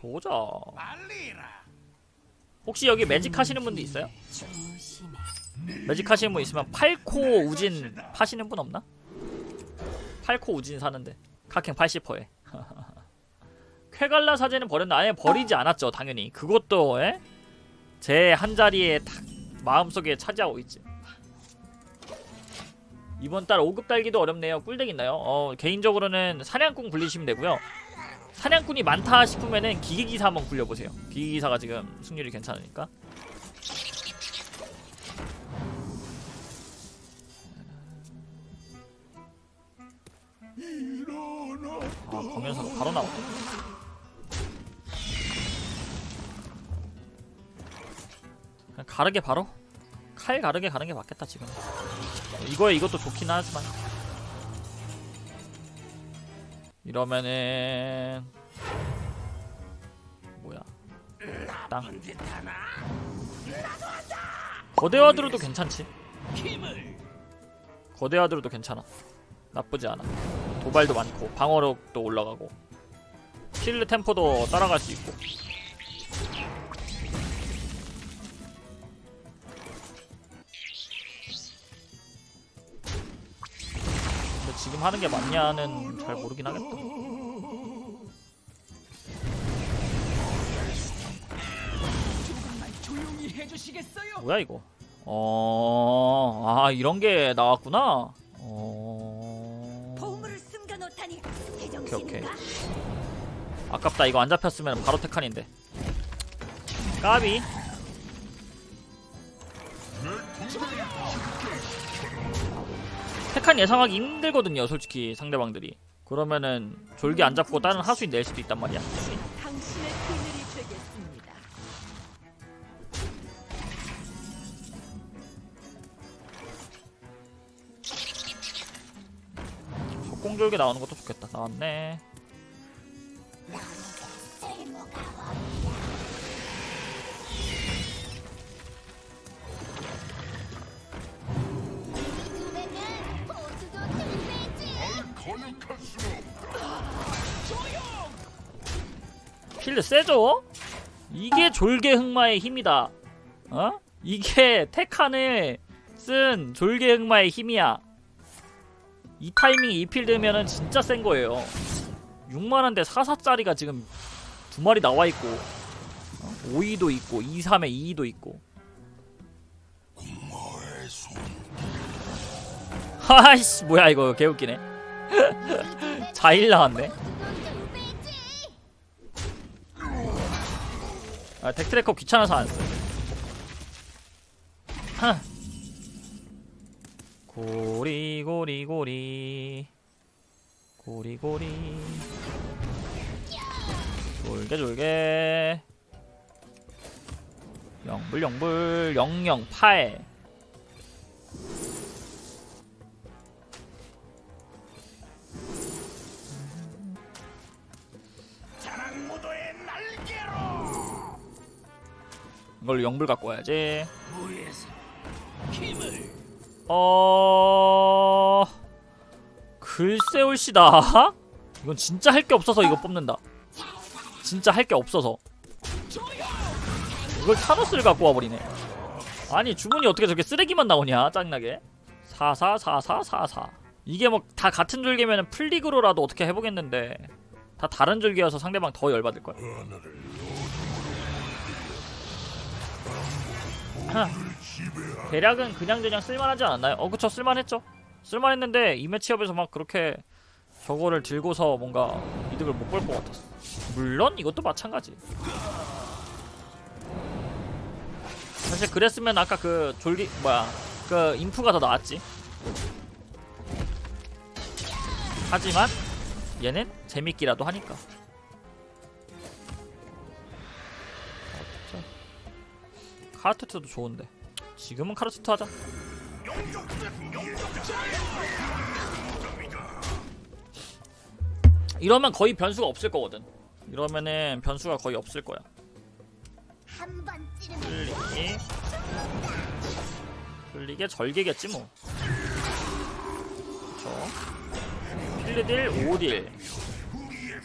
보자. 혹시 여기 매직 하시는 분도 있어요? 매직 하시는 분 있으면 8코 우진 파시는 분 없나? 8코 우진 사는데 카킹 80%에 쾌갈라 사제는 버렸나? 아예 버리지 않았죠 당연히 그것도 에? 제 한자리에 딱 마음속에 차지하고 있지 이번 달 5급 달기도 어렵네요 꿀덱 있나요? 어 개인적으로는 사냥꾼 굴리시면 되고요 사냥꾼이 많다 싶으면은 기계기사 한번 굴려보세요. 기계기사가 지금 승률이 괜찮으니까. 아 검연사가 바로 나와. 그냥 가르게 바로? 칼 가르게 가는 게 맞겠다 지금. 이거에 이것도 좋긴 하지만 이러면은 뭐야? 땅? 거대화드로도 괜찮지? 거대화드로도 괜찮아. 나쁘지 않아. 도발도 많고 방어력도 올라가고 킬르 템포도 따라갈 수 있고 지금 하는 게 맞냐는 잘 모르긴 하겠다? 뭐야 이거? 어... 아 이런 게 나왔구나. 어... 오케이, 오케이. 아깝다. 이거 안 잡혔으면 바로 테칸인데. 까비 테칸 예상하기 힘들거든요 솔직히 상대방들이. 그러면은 졸기 안 잡고 다른 하수인 낼 수도 있단 말이야. 당신의 그늘이 되겠습니다. 석공졸개 나오는 것도 좋겠다. 나왔네 필드 세죠? 이게 졸개 흑마의 힘이다. 어? 이게 테칸을 쓴 졸개 흑마의 힘이야. 이 타이밍 이 필드면은 진짜 센 거예요. 6만원대 44짜리가 지금 두 마리 나와 있고, 어? 5위도 있고, 2, 3에 2위도 있고. 하이씨, 뭐야 이거 개웃기네. 자일 나왔네. 아, 덱트래커 귀찮아서 안 써. 하. 고리 고리 고리. 고리 고리. 졸게 졸게. 영불 영불. 영영팔. 자랑 무도의 날개로 이걸로 영불 갖고 와야지. 어... 글쎄 올시다. 이건 진짜 할 게 없어서 이거 뽑는다. 진짜 할 게 없어서. 이걸 타노스를 갖고 와버리네. 아니 주문이 어떻게 저렇게 쓰레기만 나오냐 짱나게. 444444 이게 뭐 다 같은 줄기면 플리그로라도 어떻게 해보겠는데. 다 다른 줄기여서 상대방 더 열받을걸 대략은 그냥저냥 쓸만하지 않았나요? 어 그쵸 쓸만했죠. 쓸만했는데 이 매치업에서 막 그렇게 저거를 들고서 뭔가 이득을 못 볼 것 같았어. 물론 이것도 마찬가지. 사실 그랬으면 아까 그 졸기 뭐야 그 인프가 더 나았지. 하지만 얘는 재밌기라도 하니까 카르투트도 좋은데. 지금은 카르투트 하자. 이러면 거의 변수가 없을 거거든. 이러면은 변수가 거의 없을 거야. 한번 찌르면 풀리기. 풀리게 절개겠지 뭐. 그쵸? 필드딜 5딜.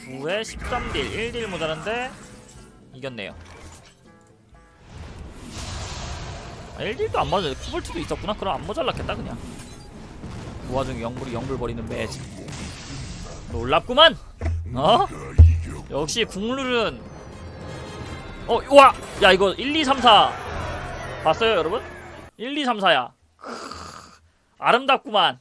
9에 13딜. 1딜 모자란데 이겼네요 아, 1딜도 안 맞아 쿠볼트도 있었구나 그럼 안 모자랐겠다 그냥 그 와중에 영불이 영불 버리는 매직 놀랍구만 어? 역시 국룰은 어, 와! 야, 이거 1, 2, 3, 4 봤어요, 여러분? 1, 2, 3, 4야. 아름답구만.